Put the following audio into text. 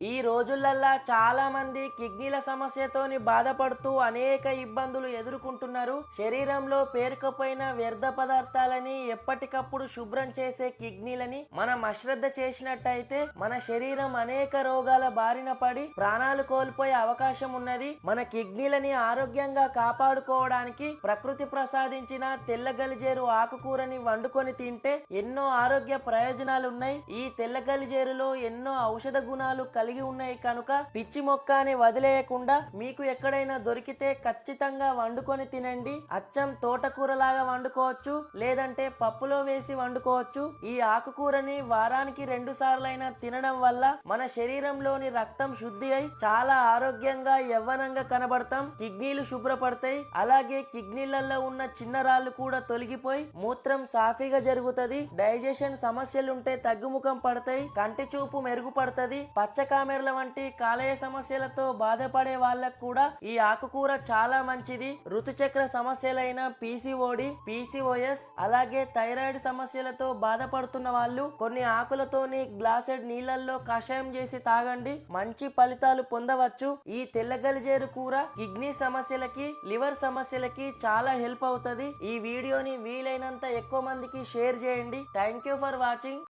ఈ రోజులల్లా చాలా మంది కిడ్నీల సమస్యతోని బాధపడుతూ అనేక ఇబ్బందులు ఎదుర్కొంటున్నారు. శరీరంలో పేరుకుపోయిన వ్యర్థ పదార్థాలని ఎప్పటికప్పుడు శుభ్రం చేసే కిడ్నీలని మనం అశ్రద్ధ చేసినట్టయితే మన శరీరం అనేక రోగాల బారిన పడి ప్రాణాలు కోల్పోయే అవకాశం ఉన్నది. మన కిడ్నీలని ఆరోగ్యంగా కాపాడుకోవడానికి ప్రకృతి ప్రసాదించిన తెల్ల గలిజేరు ఆకుకూరని వండుకొని తింటే ఎన్నో ఆరోగ్య ప్రయోజనాలు ఉన్నాయి ఈ తెల్ల గలిజేరులో ఎన్నో ఔషధ గుణాలు కలిగి కలిగి ఉన్నాయి కనుక పిచ్చి మొక్క అని వదిలేయకుండా మీకు ఎక్కడైనా దొరికితే ఖచ్చితంగా వండుకొని తినండి. అచ్చం తోటకూరలాగా వండుకోవచ్చు లేదంటే పప్పులో వేసి వండుకోవచ్చు. ఈ ఆకుకూరని వారానికి రెండు సార్లైనా తినడం వల్ల మన శరీరంలోని రక్తం శుద్ధి అయి చాలా ఆరోగ్యంగా యవ్వనంగా కనబడతాం. కిడ్నీలు శుభ్రపడతాయి. అలాగే కిడ్నీలలో ఉన్న చిన్న రాళ్ళు కూడా తొలగిపోయి మూత్రం సాఫీగా జరుగుతది. డైజెషన్ సమస్యలుంటే తగ్గుముఖం పడతాయి. కంటి చూపు మెరుగుపడుతుంది. పచ్చక కామెర్ల వంటి కాలేయ సమస్యలతో బాధపడే వాళ్ళకు కూడా ఈ ఆకుకూర చాలా మంచిది. ఋతుచక్ర సమస్యలైన పీసీఓడి పీసీఓఎస్ అలాగే థైరాయిడ్ సమస్యలతో బాధపడుతున్న వాళ్ళు కొన్ని ఆకులతోని గ్లాసెడ్ నీళ్ళల్లో కషాయం చేసి తాగండి. మంచి ఫలితాలు పొందవచ్చు. ఈ తెల్లగలిజేరు కూర కిడ్నీ సమస్యలకి లివర్ సమస్యలకి చాలా హెల్ప్ అవుతది. ఈ వీడియోని వీలైనంత ఎక్కువ మందికి షేర్ చేయండి. Thank you for watching.